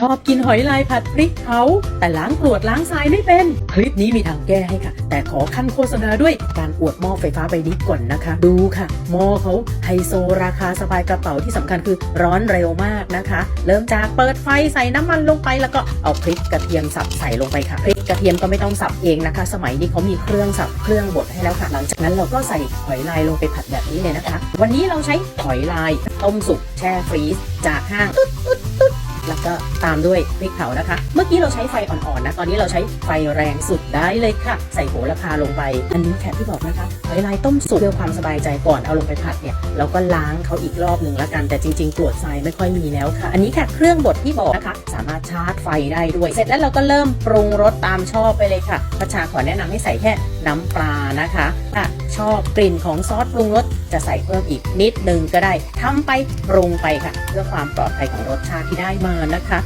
ชอบกินหอยลายผัดพริกเผาแต่ล้างกรวดล้างทรายไม่เป็น คลิปนี้มีทางแก้ให้ค่ะ แต่ขอขั้นโฆษณาด้วยการอวดหม้อไฟฟ้าใบนี้ก่อนนะคะ ดูค่ะหม้อเขาไฮโซราคาสบายกระเป๋าที่สำคัญคือร้อนเร็วมากนะคะ เริ่มจากเปิดไฟใส่น้ำมันลงไป แล้วก็เอาพริกกระเทียมสับใส่ลงไปค่ะพริกกระเทียมก็ไม่ต้องสับเองนะคะ สมัยนี้เขามีเครื่องสับเครื่องบดให้แล้วค่ะ หลังจากนั้นเราก็ใส่หอยลายลงไปผัดแบบนี้เลยนะคะ วันนี้เราใช้หอยลายต้มสุกแช่ฟรีซจากห้าง แล้วก็ตามด้วยพริกเผานะคะ เมื่อกี้เราใช้ไฟอ่อนๆนะ ตอนนี้เราใช้ไฟแรงสุดได้เลยค่ะ ใส่โหระพาลงไป อันนี้แค่ที่บอกนะคะหอยลายต้มสุกเพื่อความสบายใจก่อนเอาลงไปผัดเนี่ยเราก็ล้างเขาอีกรอบหนึ่งแล้วกัน แต่จริงๆกรวดทรายไม่ค่อยมีแล้วค่ะ อันนี้แค่เครื่องบดที่บอกนะคะ สามารถชาร์จไฟได้ด้วย เสร็จแล้วเราก็เริ่มปรุงรสตามชอบไปเลยค่ะพัชชาขอแนะนำให้ใส่แค่น้ำปลานะคะถ้าชอบกลิ่นของซอสปรุงรสจะใส่เพิ่มอีกนิดนึงก็ได้ทำไปปรุงไปค่ะ เพื่อความปลอดภัยของรสชาติที่ได้มานะคะ